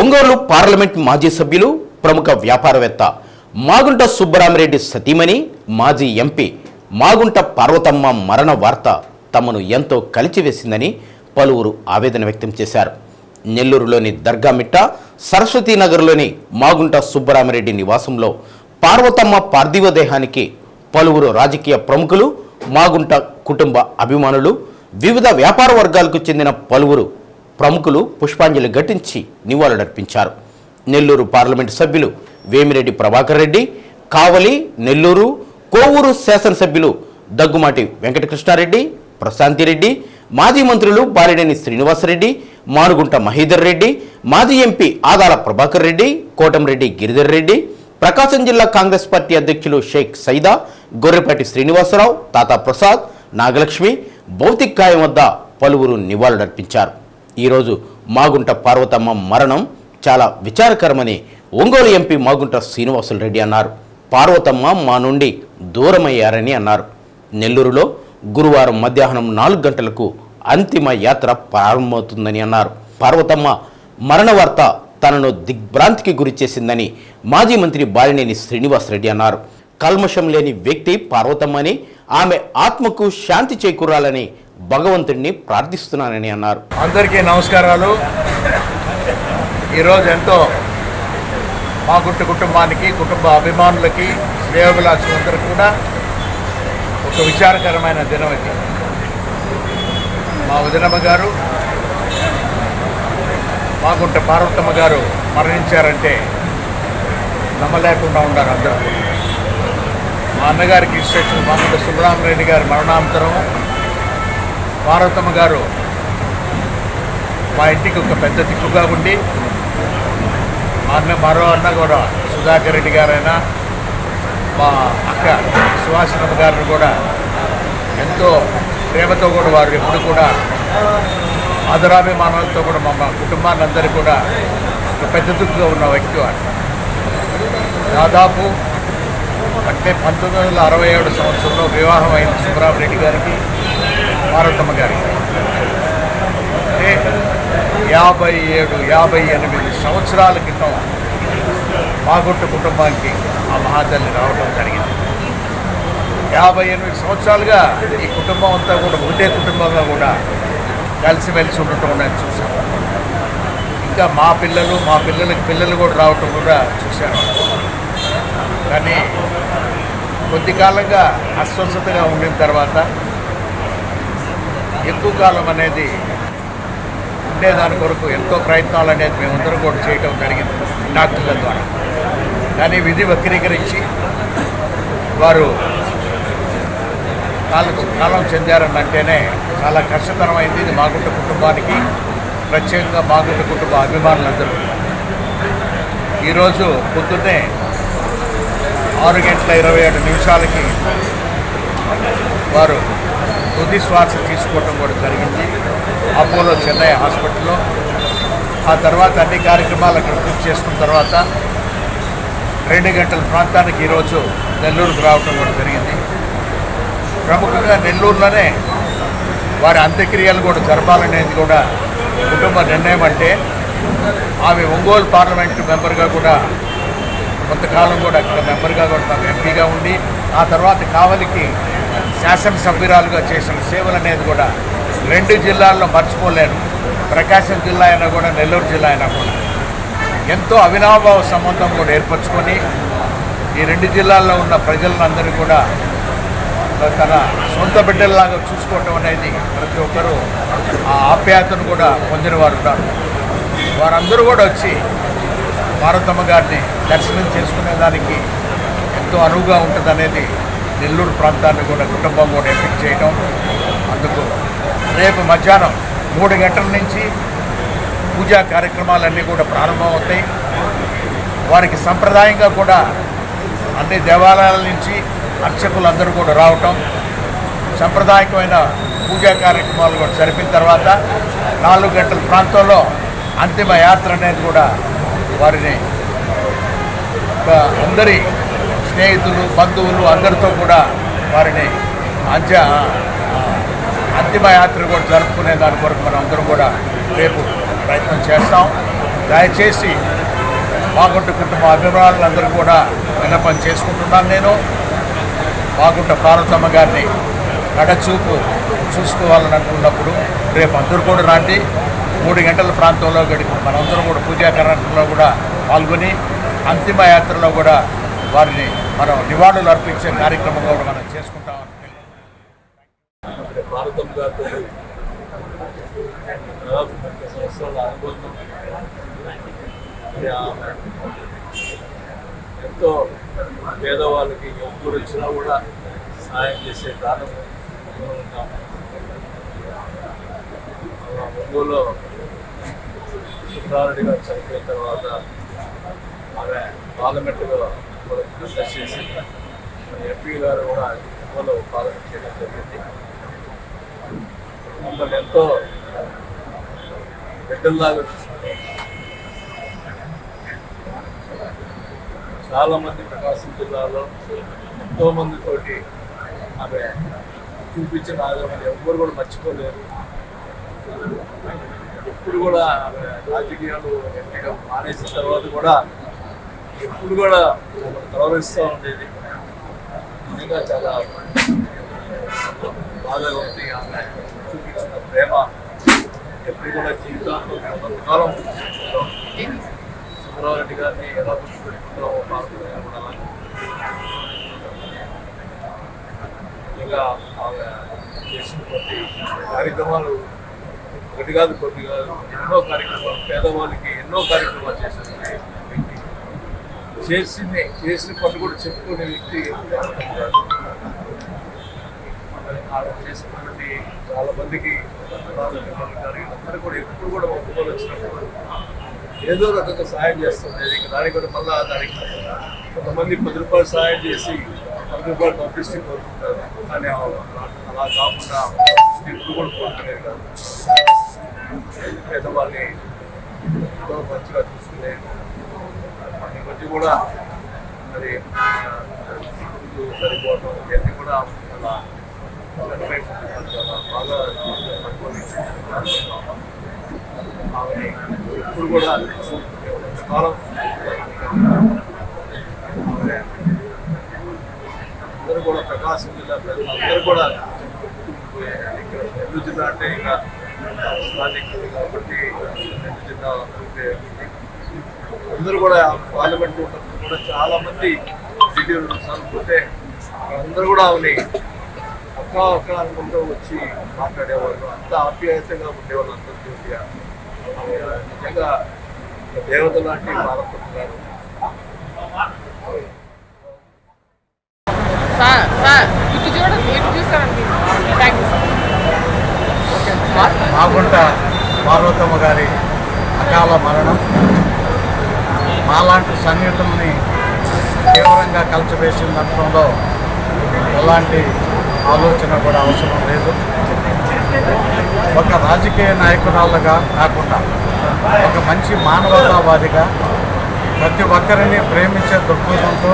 Ongole parliament మాజీ సభ్యులు ప్రముఖ వ్యాపారవేత్త మాగుంట సుబ్బరామిరెడ్డి సతీమణి మాజీ ఎంపీ మాగుంట పార్వతమ్మ మరణ వార్త తమను ఎంతో కలిచివేసిందని పలువురు ఆవేదన వ్యక్తం చేశారు. నెల్లూరులోని దర్గామిట్ట సరస్వతీనగర్లోని మాగుంట సుబ్బరామిరెడ్డి నివాసంలో పార్వతమ్మ పార్థివ దేహానికి పలువురు రాజకీయ ప్రముఖులు మాగుంట కుటుంబ అభిమానులు వివిధ వ్యాపార వర్గాలకు చెందిన పలువురు ప్రముఖులు పుష్పాంజలి ఘటించి నివాళులర్పించారు. నెల్లూరు పార్లమెంటు సభ్యులు వేమిరెడ్డి ప్రభాకర్ రెడ్డి కావలి నెల్లూరు కోవూరు శాసనసభ్యులు దగ్గుమాటి వెంకటకృష్ణారెడ్డి ప్రశాంతిరెడ్డి మాజీ మంత్రులు బాలినేని శ్రీనివాసరెడ్డి మానుగుంట మహీధర్ రెడ్డి మాజీ ఎంపీ ఆదాల ప్రభాకర్ రెడ్డి కోటంరెడ్డి గిరిధర్ రెడ్డి ప్రకాశం జిల్లా కాంగ్రెస్ పార్టీ అధ్యక్షులు షేక్ సైదా గొర్రెపాటి శ్రీనివాసరావు తాతా ప్రసాద్ నాగలక్ష్మి భౌతిక కాయం వద్ద పలువురు నివాళులర్పించారు. ఈరోజు మాగుంట పార్వతమ్మ మరణం చాలా విచారకరమని ఒంగోలు ఎంపీ మాగుంట శ్రీనివాసులు రెడ్డి అన్నారు. పార్వతమ్మ మా నుండి దూరమయ్యారని అన్నారు. నెల్లూరులో గురువారం మధ్యాహ్నం నాలుగు గంటలకు అంతిమ యాత్ర ప్రారంభమవుతుందని అన్నారు. పార్వతమ్మ మరణ వార్త తనను దిగ్భ్రాంతికి గురి చేసిందని మాజీ మంత్రి బాలినేని శ్రీనివాసరెడ్డి అన్నారు. కల్మషం లేని వ్యక్తి పార్వతమ్మని ఆమె ఆత్మకు శాంతి చేకూరాలని భగవంతుడిని ప్రార్థిస్తున్నానని అన్నారు. అందరికీ నమస్కారాలు. ఈరోజు ఎంతో మా గుట్టు కుటుంబానికి కుటుంబ అభిమానులకి శ్రేయోభిలాషులందరికీ కూడా ఒక విచారకరమైన దినం ఇది. మా వదినమ్మ గారు మాగుంట పార్వతమ్మ గారు మరణించారంటే నమ్మలేకుండా ఉన్నారు అందరూ. మా అన్నగారికి ఇన్స్ట్రక్షన్ మాగుంట సుబ్రహ్మరెడ్డి గారి మరణాంతరం భారతమ్మ గారు మా ఇంటికి ఒక పెద్ద దిక్కుగా ఉండి మా అన్న మరో అన్న కూడా సుధాకర్ రెడ్డి గారైనా మా అక్క సుహాసనమ్మ గారిని కూడా ఎంతో ప్రేమతో కూడా వారు ఎప్పుడు కూడా ఆదరాభిమానాలతో కూడా మా మా కుటుంబాన్ని అందరూ కూడా ఒక పెద్ద దిక్కుగా ఉన్న వ్యక్తి వారు. దాదాపు అంటే పంతొమ్మిది వందల అరవై ఏడు సంవత్సరంలో వివాహం అయిన సుబ్రహ్మరెడ్డి గారికి. మారుతమ్మ గారి. యాభై ఏడు యాభై ఎనిమిది సంవత్సరాల క్రితం మాగుట్టు కుటుంబానికి ఆ మహాతల్లి రావడం జరిగింది. యాభై ఎనిమిది సంవత్సరాలుగా ఈ కుటుంబం అంతా కూడా ఒకటే కుటుంబంగా కూడా కలిసిమెలిసి ఉండటం నేను చూశాను. ఇంకా మా పిల్లలు మా పిల్లలకి పిల్లలు కూడా రావటం కూడా చూశాను. కానీ కొద్ది కాలంగా అస్వస్థతగా ఉండిన తర్వాత ఎక్కువ కాలం అనేది ఉండేదాని కొరకు ఎంతో ప్రయత్నాలు అనేది మేమందరం కూడా చేయటం జరిగింది డాక్టర్ల ద్వారా. కానీ విధి వక్రీకరించి వారు కాలం కాలం చెందారని అంటేనే చాలా కష్టతరమైంది. ఇది మాగుంట కుటుంబానికి ప్రత్యేకంగా మాగుంట కుటుంబ అభిమానులందరూ. ఈరోజు పొద్దున్నే ఆరు గంటల ఇరవై ఏడు నిమిషాలకి వారు తుది శ్వాస తీసుకోవడం కూడా జరిగింది. అపోలో చెన్నై హాస్పిటల్లో. ఆ తర్వాత అన్ని కార్యక్రమాలు అక్కడ పూర్తి చేసుకున్న తర్వాత రెండు గంటల ప్రాంతానికి ఈరోజు నెల్లూరుకు రావడం కూడా జరిగింది. ప్రముఖంగా నెల్లూరులోనే వారి అంత్యక్రియలు కూడా జరపాలనేది కూడా కుటుంబ నిర్ణయం అంటే ఆమె ఒంగోలు పార్లమెంటు మెంబర్గా కూడా కొంతకాలం కూడా అక్కడ మెంబర్గా కూడా మాకు ఎంపీగా ఉండి ఆ తర్వాత కావలికి శాసనసభ్యురాలుగా చేసిన సేవలు అనేది కూడా రెండు జిల్లాల్లో మర్చిపోలేను. ప్రకాశం జిల్లా అయినా కూడా నెల్లూరు జిల్లా అయినా కూడా. ఎంతో అవినాభావ సంబంధం కూడా ఏర్పరచుకొని ఈ రెండు జిల్లాల్లో ఉన్న ప్రజలందరూ కూడా తన సొంత బిడ్డల్లాగా చూసుకోవటం అనేది ప్రతి ఒక్కరూ ఆ ఆప్యాయతను కూడా పొందిన వారు ఉన్నారు. వారందరూ కూడా వచ్చి భారతమ్మ గారిని దర్శనం చేసుకునేదానికి ఎంతో అనువుగా ఉంటుందనేది నెల్లూరు ప్రాంతాన్ని కూడా కుటుంబం కూడా ఎఫెక్ట్ చేయటం. అందుకు రేపు మధ్యాహ్నం మూడు గంటల నుంచి పూజా కార్యక్రమాలన్నీ కూడా ప్రారంభమవుతాయి. వారికి సంప్రదాయంగా కూడా అన్ని దేవాలయాల నుంచి అర్చకులందరూ కూడా రావటం. సాంప్రదాయకమైన పూజా కార్యక్రమాలు కూడా జరిపిన తర్వాత నాలుగు గంటల ప్రాంతంలో అంతిమ యాత్ర అనేది కూడా వారిని అందరి స్నేహితులు బంధువులు అందరితో కూడా వారిని అంత్య అంతిమయాత్ర కూడా జరుపుకునే దాని కొరకు మనం అందరం కూడా రేపు ప్రయత్నం చేస్తాం. దయచేసి బాగుంట కుటుంబ అభిమానులందరూ కూడా విన్నపం చేసుకుంటున్నాను నేను. బాగుంట పార్వతమ్మ గారిని కడచూపు చూసుకోవాలని అనుకున్నప్పుడు రేపు అందరూ కూడా రాండి. మూడు గంటల ప్రాంతంలో గడిపి మనందరం కూడా పూజా కార్యక్రమంలో కూడా పాల్గొని అంతిమ యాత్రలో కూడా వారిని మనం నివాళులు అర్పించే కార్యక్రమంలో కూడా మనం చేసుకుంటాం. భారతం గారితో దాదాపు ముప్పై సంవత్సరాల అనుబంధం ఆమె ఎంతో పేదవాళ్ళకి ఎప్పుడు వచ్చినా కూడా సాయం చేసే దానం ఉన్నాం. ఒంగోలు సుబ్రారెడ్డి గారు చనిపోయిన తర్వాత ఆమె పార్లమెంటులో కూడా కంటెస్ట్ చేసి ఎంపీ గారు కూడా ఒంగోలు పాలన చేయడం జరిగింది మమ్మల్ని ఎంతో బిడ్డల్లాగా చూసుకుంటాం చాలామంది ప్రకాశం జిల్లాలో ఎంతో మందితోటి ఆమె చూపించిన ఆదరణ ఎవ్వరు కూడా మర్చిపోలేరు ఎప్పుడు కూడా ఆమె రాజకీయాలు ఎంపీగా మానేసిన తర్వాత కూడా ఎప్పుడు కూడా మమ్మల్ని గౌరవిస్తూ ఉండేది. నిజంగా చాలా బాగా ఉంది. ఆమె చూపించిన ప్రేమ ఎప్పుడు కూడా జీవితాంతో మేము కొంతకాలం సుబ్రహ్మణ్య గారిని ఎలా గుర్తుపెట్టుకుంటామో పాల్గొనే కూడా ఇంకా ఆమె చేసినటువంటి కార్యక్రమాలు ఒకటి కాదు కొన్ని కాదు ఎన్నో కార్యక్రమాలు పేదవాళ్ళకి ఎన్నో కార్యక్రమాలు చేసినటువంటి చేసింది చేసిన పనులు కూడా చెప్పుకునే వ్యక్తి కాదు. ఆవిడ చేసినటువంటి చాలా మందికి అందరూ కూడా ఎప్పుడు కూడా ఒప్పుకోలు వచ్చినప్పుడు ఏదో రకంగా సహాయం చేస్తుంది. ఇంకా దానికి కూడా మళ్ళా దానికి కొంతమంది పది రూపాయలు సహాయం చేసి పది రూపాయలు పంపిస్తే కోరుకుంటారు కానీ అలా అలా కాకుండా ఎప్పుడు కూడా కోరుకునేది కాదు. పేదవాళ్ళని ఎంతో మంచిగా చూసుకునే ఇవన్నీ కూడా మరి ఆ, సరిపోవడం ఇవన్నీ కూడా చాలా బాగా ఇప్పుడు కూడా కాలం అందరూ కూడా ప్రకాశం జిల్లా ప్రజలు అందరూ కూడా ఇక్కడ నెల్లూరు జిల్లా అంటే ఇంకా స్థానికులు కాబట్టి నెల్లూరు జిల్లా అందరూ కూడా పార్లమెంట్ కూడా చాలా మంది డీటెయిల్ అనుకుంటే అందరూ కూడా ఆమెని ఒక్క ఒక్క అనుకుంటూ వచ్చి మాట్లాడేవాళ్ళు. అంత ఆప్యాయతగా ఉండేవాళ్ళు అందరికీ ఆమె నిజంగా దేవత లాంటి బాధపడుతున్నారు సార్ సార్ ఇటు చూడండి ఇటు చూసారండి thank you sir Magunta Parvathamma గారి అకాల మరణం. మాలాంటి సన్నిహితుల్ని తీవ్రంగా కలిసివేసిన దాంట్లో ఎలాంటి ఆలోచన కూడా అవసరం లేదు. ఒక రాజకీయ నాయకురాలుగా కాకుండా ఒక మంచి మానవతావాదిగా ప్రతి ఒక్కరిని ప్రేమించే దృక్పథంతో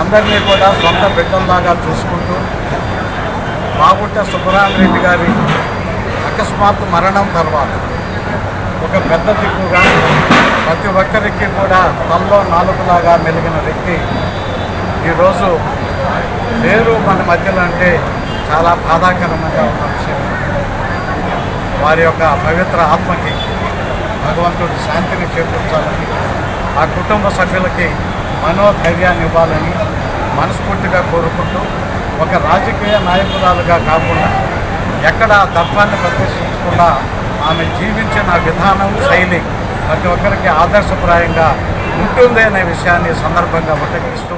అందరినీ కూడా సొంత బిడ్డల్లాగా చూసుకుంటూ మాగుంట సుబ్బరామరెడ్డి గారి అకస్మాత్తు మరణం తర్వాత ఒక పెద్ద దిక్కుగా ప్రతి ఒక్కరికి కూడా తనలో నాలుగులాగా మెలిగిన వ్యక్తి. ఈరోజు లేరు మన మధ్యలో అంటే చాలా బాధాకరమైన ఉన్న విషయం. వారి యొక్క పవిత్ర ఆత్మకి భగవంతుడు శాంతిని చేకూర్చాలని ఆ కుటుంబ సభ్యులకి మనోధైర్యాన్ని ఇవ్వాలని మనస్ఫూర్తిగా కోరుకుంటూ ఒక రాజకీయ నాయకురాలుగా కాకుండా ఎక్కడ ఆ తత్వాన్ని ప్రదర్శించకుండా ఆమె జీవించిన విధానం శైలి ప్రతి ఒక్కరికి ఆదర్శప్రాయంగా ఉంటుంది అనే విషయాన్ని సందర్భంగా ఉటగిస్తూ